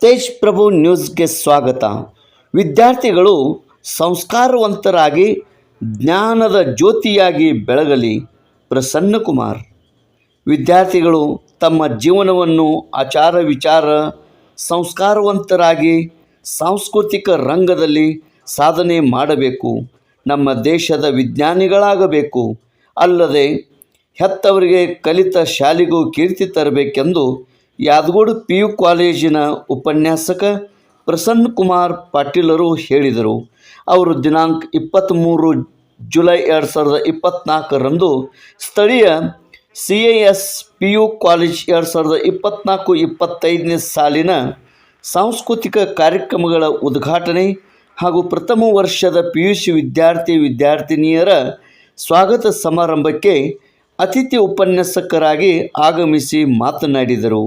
ತೇಜ್ ಪ್ರಭು ನ್ಯೂಸ್ಗೆ ಸ್ವಾಗತ. ವಿದ್ಯಾರ್ಥಿಗಳು ಸಂಸ್ಕಾರವಂತರಾಗಿ ಜ್ಞಾನದ ಜ್ಯೋತಿಯಾಗಿ ಬೆಳಗಲಿ. ಪ್ರಸನ್ನಕುಮಾರ್. ವಿದ್ಯಾರ್ಥಿಗಳು ತಮ್ಮ ಜೀವನವನ್ನು ಆಚಾರ ವಿಚಾರ, ಸಂಸ್ಕಾರವಂತರಾಗಿ ಸಾಂಸ್ಕೃತಿಕ ರಂಗದಲ್ಲಿ ಸಾಧನೆ ಮಾಡಬೇಕು. ನಮ್ಮ ದೇಶದ ವಿಜ್ಞಾನಿಗಳಾಗಬೇಕು. ಅಲ್ಲದೆ ಹೆತ್ತವರಿಗೆ ಕಲಿತ ಶಾಲೆಗೂ ಕೀರ್ತಿ ತರಬೇಕೆಂದು ಯಾದಗೋಡು ಪಿ ಯು ಕಾಲೇಜಿನ ಉಪನ್ಯಾಸಕ ಪ್ರಸನ್ನ ಕುಮಾರ್ ಪಾಟೀಲರು ಹೇಳಿದರು. ಅವರು ದಿನಾಂಕ ಇಪ್ಪತ್ತ್ಮೂರು ಜುಲೈ ಎರಡು ಸಾವಿರದ ಇಪ್ಪತ್ತ್ನಾಲ್ಕರಂದು ಸ್ಥಳೀಯ C A S P U college ಎರಡು ಸಾವಿರದ ಇಪ್ಪತ್ತ್ನಾಲ್ಕು ಇಪ್ಪತ್ತೈದನೇ ಸಾಲಿನ ಸಾಂಸ್ಕೃತಿಕ ಕಾರ್ಯಕ್ರಮಗಳ ಉದ್ಘಾಟನೆ ಹಾಗೂ ಪ್ರಥಮ ವರ್ಷದ ಪಿ ಯು ಸಿ ವಿದ್ಯಾರ್ಥಿ ವಿದ್ಯಾರ್ಥಿನಿಯರ ಸ್ವಾಗತ ಸಮಾರಂಭಕ್ಕೆ ಅತಿಥಿ ಉಪನ್ಯಾಸಕರಾಗಿ ಆಗಮಿಸಿ ಮಾತನಾಡಿದರು.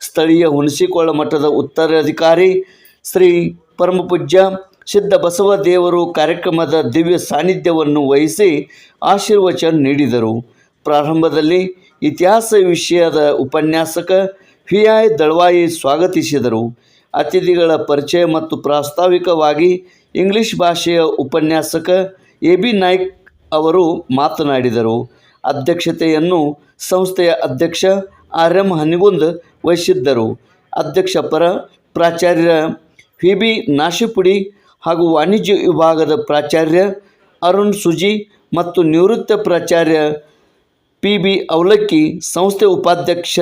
ಸ್ಥಳೀಯ ಹುಣಸಿಕೊಳ್ಳ ಮಠದ ಉತ್ತರಾಧಿಕಾರಿ ಶ್ರೀ ಪರಮಪೂಜ್ಯ ಸಿದ್ಧ ಬಸವ ದೇವರು ಕಾರ್ಯಕ್ರಮದ ದಿವ್ಯ ಸಾನ್ನಿಧ್ಯವನ್ನು ವಹಿಸಿ ಆಶೀರ್ವಚನ ನೀಡಿದರು. ಪ್ರಾರಂಭದಲ್ಲಿ ಇತಿಹಾಸ ವಿಷಯದ ಉಪನ್ಯಾಸಕ ವಿ ಐ ದಳವಾಯಿ ಸ್ವಾಗತಿಸಿದರು. ಅತಿಥಿಗಳ ಪರಿಚಯ ಮತ್ತು ಪ್ರಾಸ್ತಾವಿಕವಾಗಿ ಇಂಗ್ಲಿಷ್ ಭಾಷೆಯ ಉಪನ್ಯಾಸಕ ಎ ಬಿ ನಾಯ್ಕ್ ಅವರು ಮಾತನಾಡಿದರು. ಅಧ್ಯಕ್ಷತೆಯನ್ನು ಸಂಸ್ಥೆಯ ಅಧ್ಯಕ್ಷ ಆರ್ ಎಂ ಹನಿಗುಂದ್ ವಹಿಸಿದ್ದರು. ಅಧ್ಯಕ್ಷ ಪರ ಪ್ರಾಚಾರ್ಯ ವಿ ಬಿ ನಾಶಿಪುಡಿ ಹಾಗೂ ವಾಣಿಜ್ಯ ವಿಭಾಗದ ಪ್ರಾಚಾರ್ಯ ಅರುಣ್ ಸುಜಿ ಮತ್ತು ನಿವೃತ್ತ ಪ್ರಾಚಾರ್ಯ ಪಿ ಬಿ ಅವಲಕ್ಕಿ, ಸಂಸ್ಥೆ ಉಪಾಧ್ಯಕ್ಷ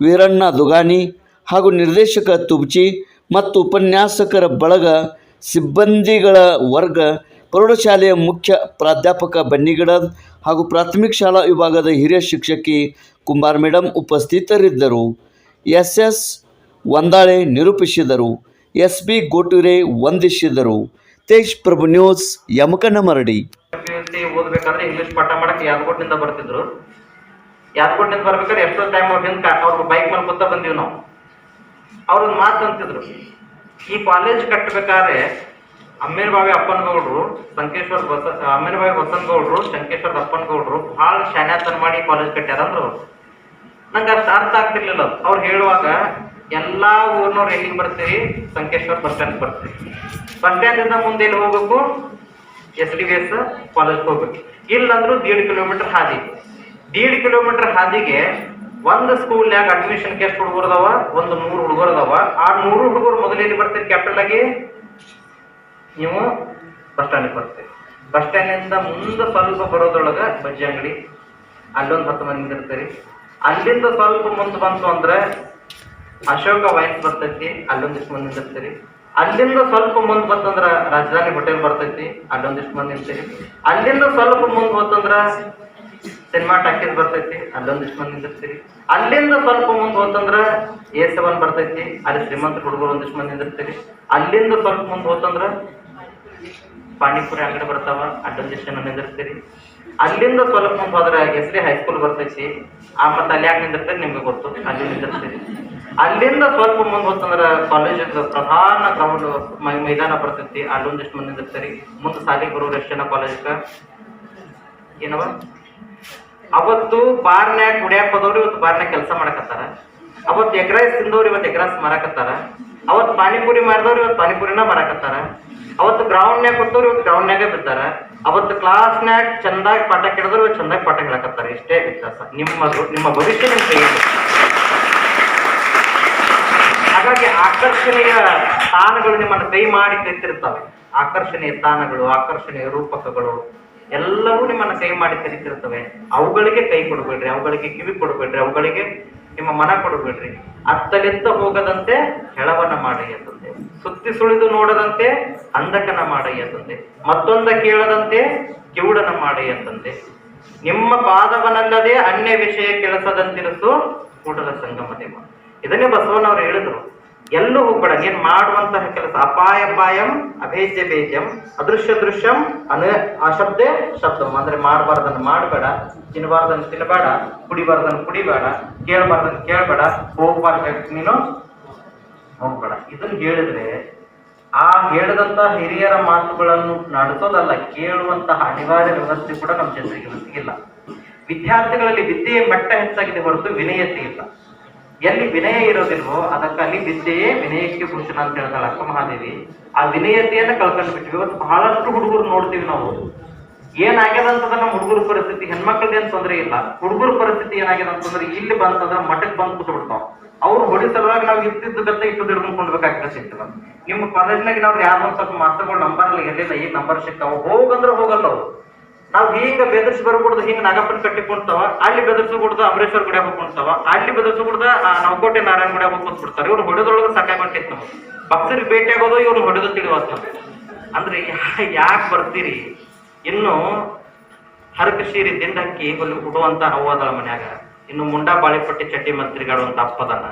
ವೀರಣ್ಣ ದುಗಾನಿ ಹಾಗೂ ನಿರ್ದೇಶಕ ತುಬ್ಚಿ ಮತ್ತು ಉಪನ್ಯಾಸಕರ ಬಳಗ ಸಿಬ್ಬಂದಿಗಳ ವರ್ಗ ಪ್ರೌಢಶಾಲೆಯ ಮುಖ್ಯ ಪ್ರಾಧ್ಯಾಪಕ ಬನ್ನಿಗಡದ್ ಹಾಗೂ ಪ್ರಾಥಮಿಕ ಶಾಲಾ ವಿಭಾಗದ ಹಿರಿಯ ಶಿಕ್ಷಕಿ ಕುಂಬಾರ್ ಮೇಡಮ್ ಉಪಸ್ಥಿತರಿದ್ದರು. ಎಸ್ ಎಸ್ ಒಂದಾಳೆ ನಿರೂಪಿಸಿದರು. ಎಸ್ ಬಿ ಗೋಟುರೆ ವಂದಿಸಿದರು. Tej Prabhu news, Yamakanamaradi. ಓದಬೇಕಾದ್ರೆ ಇಂಗ್ಲಿಷ್ ಪಾಠ ಮಾಡಕ್ಕೆ ಯಾದಗೋಟ್ನಿಂದ ಬರ್ತಿದ್ರು. ಯಾದಗೋಟ್ನಿಂದ ಬರ್ಬೇಕಾದ್ರೆ ಎಷ್ಟೋ ಟೈಮ್ ಅವ್ರ ಹಿಂದೆ ಅವ್ರ ಬೈಕ್ ಮೇಲೆ ಕೂತ ಬಂದೀವಿ ನಾವು. ಅವ್ರೊಂದು ಮಾತು ಅಂತಿದ್ರು. ಈ ಕಾಲೇಜ್ ಕಟ್ಟಬೇಕಾದ್ರೆ ಅಮ್ಮೀರ್ಬಾವಿ ಅಪ್ಪನಗೌಡ್ರು ಸಂಕೇಶ್ವರ ಬಸ ಅಮ್ಮೀರ್ಬಾವಿ ಬಸನಗೌಡ್ರು ಶಂಕೇಶ್ವರ ಅಪ್ಪನಗೌಡ್ರು ಭಾಳ ಶಾನ್ಯಾತನ ಮಾಡಿ ಕಾಲೇಜ್ ಕಟ್ಟ್ಯಾರ ಅಂದ್ರು ಅವ್ರು ನಂಗೆ ಅಷ್ಟು ಅರ್ಥ ಆಗ್ತಿರ್ಲಿಲ್ಲ. ಅವ್ರು ಹೇಳುವಾಗ, ಎಲ್ಲಾ ಊರ್ನವ್ರು ಎಲ್ಲಿಗೆ ಬರ್ತೀರಿ? ಸಂಕೇಶ್ವರ ಬಸ್ ಸ್ಟ್ಯಾಂಡ್ ಬರ್ತೀವಿ ಬಸ್ ಸ್ಟ್ಯಾಂಡಿಂದ ಮುಂದೆ ಎಲ್ಲಿ ಹೋಗ್ಬೇಕು? ಎಸ್ ಡಿ ಎಸ್ ಕಾಲೇಜ್ ಹೋಗ್ಬೇಕು. ಇಲ್ಲಂದ್ರೂ ದೀಡ್ ಕಿಲೋಮೀಟರ್ ಹಾದಿ. ದೀಡ್ ಕಿಲೋಮೀಟರ್ ಹಾದಿಗೆ ಒಂದು ಸ್ಕೂಲ್ನ್ಯಾಗ ಅಡ್ಮಿಷನ್ಗೆ ಎಷ್ಟು ಹುಡುಗರು ಅದಾವ? ಒಂದು ನೂರು ಹುಡುಗರು ಅದಾವ. ಆ ನೂರು ಹುಡುಗರು ಮೊದಲೇ ಬರ್ತೀರಿ? ಕ್ಯಾಪಿಟಲ್ ಆಗಿ? ನೀವು ಬಸ್ ಸ್ಟ್ಯಾಂಡಿಗೆ ಬರ್ತೀರಿ ಬಸ್ ಸ್ಟ್ಯಾಂಡಿಂದ ಮುಂದೆ ಸ್ವಲ್ಪ ಬರೋದ್ರೊಳಗೆ ಬಜ್ಜಿ ಅಂಗಡಿ. ಅಲ್ಲೊಂದು ಹತ್ತು ಮಂದಿ ಇರ್ತೀರಿ ಅಲ್ಲಿಂದ ಸ್ವಲ್ಪ ಮುಂದೆ ಬಂತು ಅಂದ್ರೆ ಅಶೋಕ ವೈನ್ಸ್ ಬರ್ತೈತಿ ಅಲ್ಲೊಂದಿಷ್ಟು ಮಂದಿ ನಿಂತಿರ್ತೀರಿ ಅಲ್ಲಿಂದ ಸ್ವಲ್ಪ ಮುಂದೆ ಬಂತಂದ್ರ ರಾಜಧಾನಿ ಹೋಟೆಲ್ ಬರ್ತೈತಿ ಅಲ್ಲೊಂದಿಷ್ಟು ಮಂದಿ ನಿಂತೀರಿ ಅಲ್ಲಿಂದ ಸ್ವಲ್ಪ ಮುಂದೆ ಹೋತಂದ್ರ ಸಿನಿಮಾ ಟಾಕೀಸ್ ಬರ್ತೈತಿ ಅಲ್ಲೊಂದಿಷ್ಟು ಮಂದಿ ನಿಂದಿರ್ತೀರಿ ಅಲ್ಲಿಂದ ಸ್ವಲ್ಪ ಮುಂದೆ ಹೋತಂದ್ರ ಎ ಸೆವೆನ್ ಬರ್ತೈತಿ, ಅಲ್ಲಿ ಶ್ರೀಮಂತ ಹುಡುಗರು ಒಂದಿಷ್ಟು ಮಂದಿ ನಿಂದಿರ್ತೀರಿ ಅಲ್ಲಿಂದ ಸ್ವಲ್ಪ ಮುಂದೆ ಹೋತಂದ್ರ ಪಾನಿಪುರಿ ಅಂಗಡಿ ಬರ್ತಾವ ಅಲ್ಲೊಂದಿಷ್ಟು ಜಂಕ್ಷನ್ ನಿಂದಿರ್ತೀರಿ? ಅಲ್ಲಿಂದ ಸ್ವಲ್ಪ ಮುಂದೆ ಹೋದ್ರೆ ಡಿ ಹೈಸ್ಕೂಲ್ ಬರ್ತೈತಿ. ಆ ಮತ್ತೆ ಅಲ್ಲಿ ಯಾಕೆ ನಿಂದಿರ್ತೀರಿ ನಿಮ್ಗೆ ಗೊತ್ತು. ಅಲ್ಲಿ ನಿಂದಿರ್ತೀರಿ. ಅಲ್ಲಿಂದ ಸ್ವಲ್ಪ ಮುಂದೆ ಹೋತಂದ್ರ ಕಾಲೇಜ್ ಪ್ರಧಾನ ಗ್ರೌಂಡ್ ಮೈದಾನ ಬರ್ತೈತಿ. ಅಲ್ಲೊಂದಿಷ್ಟು ಮಂದಿ ನಿಂದಿರ್ತೀರಿ? ಮುಂದೆ ಸಾಲಿ ಎಷ್ಟು ಜನ ಕಾಲೇಜ್ಗ ಏನವ? ಅವತ್ತು ಬಾರ್ನ್ಯಾಗ ಕುಡಿಯಾಕ ಹೋದವ್ರು ಇವತ್ತು ಬಾರ್ನ್ಯಾಗ ಕೆಲಸ ಮಾಡಕತ್ತಾರ. ಅವತ್ತು ಎಗ್ರೈಸ್ ತಿಂದವ್ರು ಇವತ್ತು ಎಗ್ರೈಸ್ ಮಾರಾಕತ್ತಾರ. ಅವತ್ತು ಪಾನಿಪುರಿ ಮಾಡಿದವ್ರು ಇವತ್ತು ಪಾನಿಪುರಿನ ಮಾರಾಕತ್ತಾರ. ಅವತ್ತು ಗ್ರೌಂಡ್ನ್ಯಾಗ ಕುಂತವ್ರು ಇವತ್ತು ಗ್ರೌಂಡ್ನ್ಯಾಗ ಬಿದ್ದಾರ ಅವತ್ತು ಕ್ಲಾಸ್ನ್ಯಾಗ ಚಂದಾಗಿ ಪಾಠ ಕೇಳಿದ್ರು ಇವತ್ತು ಚಂದಾಗಿ ಪಾಠ ಹೇಳಕತ್ತಾರ. ಇಷ್ಟೇ ವ್ಯತ್ಯಾಸ. ನಿಮ್ಮ ನಿಮ್ಮ ಭವಿಷ್ಯ ನಿಮ್ ಕೈಯಲ್ಲಿ ಹಾಗಾಗಿ ಆಕರ್ಷಣೆಯ ಸ್ಥಾನಗಳು ನಿಮ್ಮನ್ನು ಕೈ ಮಾಡಿ ಕರಿತಿರ್ತವೆ ಆಕರ್ಷಣೆಯ ತಾಣಗಳು, ಆಕರ್ಷಣೆಯ ರೂಪಕಗಳು ಎಲ್ಲವೂ ನಿಮ್ಮನ್ನ ಕೈ ಮಾಡಿ ಕರಿತಿರ್ತವೆ ಅವುಗಳಿಗೆ ಕೈ ಕೊಡಬೇಡ್ರಿ, ಅವುಗಳಿಗೆ ಕಿವಿ ಕೊಡಬೇಡ್ರಿ, ಅವುಗಳಿಗೆ ನಿಮ್ಮ ಮನ ಕೊಡಬೇಡ್ರಿ. ಅತ್ತಲಿತ್ತ ಹೋಗದಂತೆ ಹೆಳವನ ಮಾಡಿ ತಂದೆ ಸುತ್ತಿ ಸುಳಿದು ನೋಡದಂತೆ ಅಂಧಕನ ಮಾಡಿ ತಂದೆ ಮತ್ತೊಂದ ಕೇಳದಂತೆ ಕಿವುಡನ ಮಾಡಿ ತಂದೆ ನಿಮ್ಮ ಪಾದವನಲ್ಲದೆ ಅನ್ಯ ವಿಷಯ ಕೆಲಸದಂತಿರಿಸು ಕೂಡಲ ಸಂಗಮ ನಿಮ್ಮ ಇದನ್ನೇ ಬಸವನವರು ಹೇಳಿದ್ರು. ಎಲ್ಲೂ ಕೂಡ ಏನ್ ಮಾಡುವಂತಹ ಕೆಲಸ? ಅಪಾಯ ಪಾಯಂ ಅಭೇದ್ಯ ಬೇಜಂ ಅದೃಶ್ಯ ದೃಶ್ಯಂ, ಅನ ಅಶಬ್ದೆ ಶಬ್ದಂ ಅಂದ್ರೆ ಮಾಡಬಾರ್ದನ್ನು ಮಾಡಬೇಡ ತಿನ್ನಬಾರ್ದನ್ನು ತಿನ್ನಬೇಡ ಕುಡಿಬಾರ್ದನ್ನು ಕುಡಿಬೇಡ, ಕೇಳಬಾರ್ದನ್ನು ಕೇಳಬೇಡ, ಹೋಗ್ಬಾರ್ದು ನೀನು ಹೋಗ್ಬೇಡ. ಇದನ್ನ ಹೇಳಿದ್ರೆ ಆ ಹೇಳಿದಂತ ಹಿರಿಯರ ಮಾತುಗಳನ್ನು ನಡೆಸೋದಲ್ಲ, ಕೇಳುವಂತಹ ಅನಿವಾರ್ಯ ವ್ಯವಸ್ಥೆ ಕೂಡ ನಮ್ಮ ಜನರಿಗೆ ಇಲ್ಲ ವಿದ್ಯಾರ್ಥಿಗಳಲ್ಲಿ ವಿದ್ಯೆಯ ಮಟ್ಟ ಹೆಚ್ಚಾಗಿದೆ ಹೊರತು ವಿನಯತೆ ಇಲ್ಲ. ಎಲ್ಲಿ ವಿನಯ ಇರೋದಿಲ್ವೋ ಅದಕ್ಕೆ ಅಲ್ಲಿ ವಿದ್ಯೆಯೇ ವಿನಯಕ್ಕೆ ಭೂಷಣ ಅಂತ ಹೇಳ್ತಾಳೆ ಅಕ್ಕ ಮಹಾದೇವಿ. ಆ ವಿನಯತೆಯನ್ನ ಕಳ್ಕೊಂಡು ಬಿಟ್ವಿ. ಇವತ್ತು ಬಹಳಷ್ಟು ಹುಡುಗರು ನೋಡ್ತೀವಿ ನಾವು. ಏನಾಗ್ಯದ ಅಂತಂದ್ರೆ ನಮ್ಮ ಹುಡುಗರ ಪರಿಸ್ಥಿತಿ. ಹೆಣ್ಮಕ್ಳದ್ದು ಏನ್ ತೊಂದರೆ ಇಲ್ಲ. ಹುಡುಗರ ಪರಿಸ್ಥಿತಿ ಏನಾಗ್ಯದ ಅಂತಂದ್ರೆ ಇಲ್ಲಿ ಬಂತಂದ್ರೆ ಮಠಕ್ಕೆ ಬಂದು ಕೂತ್ ಬಿಡ್ತಾವ ಅವ್ರು ಹೊಡಿ ಸಲುವಾಗಿ ನಾವು ಇತ್ತಿದ್ದ ಗತ್ತ ಇಟ್ಟು ಹಿಡ್ಕೊಂಡ್ಬೇಕಾಗ್ತದೆ ಕೊಂಡ್ಬೇಕಾಗ್ತದೆ ನಿಮ್ಮ ಕಾಲೇಜ್ನಾಗ ನಾವು ಯಾರು ಸ್ವಲ್ಪ ಮಾಸ್ತರ್ಗಳು ನಂಬರ್ ಎಲ್ಲ ಎಲ್ಲಿಲ್ಲ ಈ ನಂಬರ್ ಸಿಗ್ತಾವ, ಹೋಗಂದ್ರೆ ಹೋಗಲ್ಲ ಅವ್ರು. ನಾವ್ ಹಿಂಗ ಬೆದರ್ಸಿ ಬರ್ಬಿಡ್ದು ಹಿಂಗ ನಾಗಪ್ಪನ ಕಟ್ಟಿಕೊಂಡ್ತಾವ ಅಲ್ಲಿ ಬೆದರ್ಸಬಿಡ್ದು ಅಮರೇಶ್ವರ ಗುಡಿ ಹೋಗ್ಕೊಂತಾವ ಅಲ್ಲಿ ಬೆದರ್ಸಬಿಡ್ದ ನವಕೋಟೆ ನಾರಾಯಣ ಗುಡಿ ಹೋಗ್ಕೊಂಡ್ಬಿಡ್ತಾರೆ ಇವ್ರು ಹೊಡೆದೊಳಗೆ ಸಾಕಾಗ್ಬಿಟ್ಟಿತ್ತು ನಾವು. ಭಕ್ತರಿಗೆ ಭೇಟಿ ಆಗೋದು ಇವ್ರು ಹೊಡೆದು ತಿಳಿವತ್ತ ಅಂದ್ರೆ ಯಾಕೆ ಬರ್ತೀರಿ? ಇನ್ನು ಹರಕ ಶೀರಿ ಹಕ್ಕಿ ಹೊಲಿ ಹುಡುವಂತ ಅವ್ವದಳ ಮನ್ಯಾಗ. ಇನ್ನು ಮುಂಡಾ ಬಾಳಿಪಟ್ಟಿ ಚಟ್ಟಿ ಮಂತ್ರಿಗಾಡುವಂತ ಅಪ್ಪದನ್ನ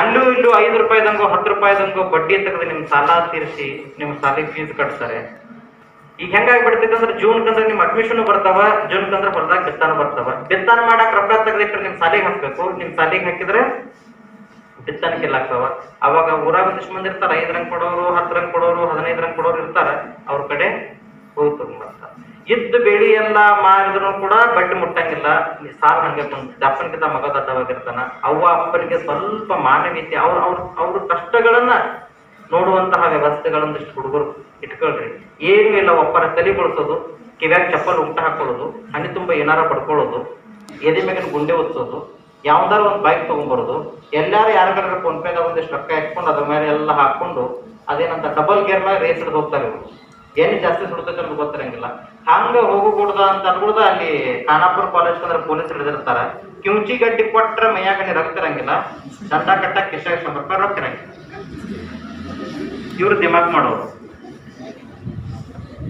ಅಲ್ಲೂ ಇಲ್ಲೂ ಐದು ರೂಪಾಯಿದಂಗೋ, ಹತ್ತು ರೂಪಾಯಿದಂಗೋ ಬಡ್ಡಿ ತೆಗೆದು ನಿಮ್ಮ ಸಾಲ ತೀರಿಸಿ ನಿಮ್ಮ ಸಾಲಿಗೆ ಫೀಸ್ ಕಟ್ತಾರೆ. ಈಗ ಹೆಂಗಾಗಿ ಬಿಡ್ತೈತೆ ಅಂದ್ರೆ ಜೂನ್ ಕಂದ್ರೆ ನಿಮ್ ಅಡ್ಮಿಷನ್ ಬರ್ತಾವ, ಜೂನ್ ಕಂದ್ರೆ ಬರ್ದಾಗ ಬಿತ್ತಾನ ಬರ್ತಾವ. ಬಿತ್ತಾನ ಮಾಡಕ್ ರೊಕ್ಕ ತೆಗ್ದಿಟ್ರೆ ನಿಮ್ ಸಾಲಿಗೆ ಹಾಕ್ಬೇಕು. ನಿಮ್ ಸಾಲಿಗೆ ಹಾಕಿದ್ರೆ ಬಿತ್ತನಕ್ಕೆ ಆಗ್ತಾವ. ಅವಾಗ ಊರಾಗ ಒಂದಿಷ್ಟು ಮಂದಿ ಇರ್ತಾರ, ಐದ್ ರಂಗ್ ಕೊಡೋರು, ಹತ್ತು ರಂಗ್ ಕೊಡೋರು, ಹದಿನೈದು ರಂಗ್ ಕೊಡೋರು ಇರ್ತಾರ. ಅವ್ರ ಕಡೆ ಹೋಗಿ ತಗೊಂಡ್ಬರ್ತಾರ ಇದ್ದ ಬೆಳಿ ಎಲ್ಲ ಮಾರಿದ್ರು ಕೂಡ ಬಡ್ಡಿ ಮುಟ್ಟಂಗಿಲ್ಲ. ಸಾಲ ನಂಗೆ ಅಪ್ಪನಿಗಿಂತ ಮಗ ದೊಡ್ಡವಾಗಿರ್ತಾನ. ಅವ್ವ, ಅಪ್ಪನಿಗೆ ಸ್ವಲ್ಪ ಮಾನವೀಯತೆ, ಅವ್ರ ಅವ್ರ ಅವ್ರ ಕಷ್ಟಗಳನ್ನ ನೋಡುವಂತಹ ವ್ಯವಸ್ಥೆಗಳೊಂದಿಷ್ಟು ಹುಡುಗರು. ಇಟ್ಕೊಳ್ರಿ. ಏನು ಇಲ್ಲ ಒಬ್ಬರ ತಲೆ ಬಳಸೋದು, ಕಿವ್ಯಾಗ ಚಪ್ಪಲ್ ಉಂಟ ಹಾಕೊಳ್ಳೋದು, ಹನಿ ತುಂಬ ಏನಾರ ಪಡ್ಕೊಳ್ಳೋದು, ಎದೆ ಮೇಗಿನ ಗುಂಡೆ ಒತ್ತೋದು ಯಾವ್ದಾರ ಒಂದು ಬೈಕ್ ತಗೊಂಡ್ಬರೋದು ಎಲ್ಲಾರು ಯಾರಿಗಾರ ಫೋನ್ ಪೇದಾಗ ಒಂದಿಷ್ಟು ರೊಕ್ಕ ಇಟ್ಕೊಂಡು ಅದ್ರ ಮೇಲೆ ಎಲ್ಲ ಹಾಕೊಂಡು ಅದೇನಂತ ಡಬಲ್ ಗೇರ್ ಮೇಲೆ ರೇಸ್ ಹಿಡಿದು ಹೋಗ್ತಾರೆ ಇವರು. ಏನು ಜಾಸ್ತಿ ಸುಡ್ತೈತೆ ಅಂತ ಗೊತ್ತಿರಂಗಿಲ್ಲ. ಹಂಗ ಹೋಗಕೂಡ್ದ ಅಂತ ಅನ್ಬಿಡ್ದ ಅಲ್ಲಿ ಖಾನಾಪುರ ಕಾಲೇಜ್ ಅಂದ್ರೆ ಪೊಲೀಸ್ ಹಿಡಿದಿರ್ತಾರ. ಕಿಂಚಿ ಗಡ್ಡಿ ಕೊಟ್ಟರೆ ಮೈಯಾಗ ರಕ್ತ ರಕ್ತಿರಂಗಿಲ್ಲ ದಂಡ ಕಟ್ಟ ಕಿಶಾಗ ಸಂಪರ್ಕ ರೊಕ್ಕ ಇರಂಗಿಲ್ಲ. ಇವ್ರು ದಿಮಾಕ್ ಮಾಡೋರು.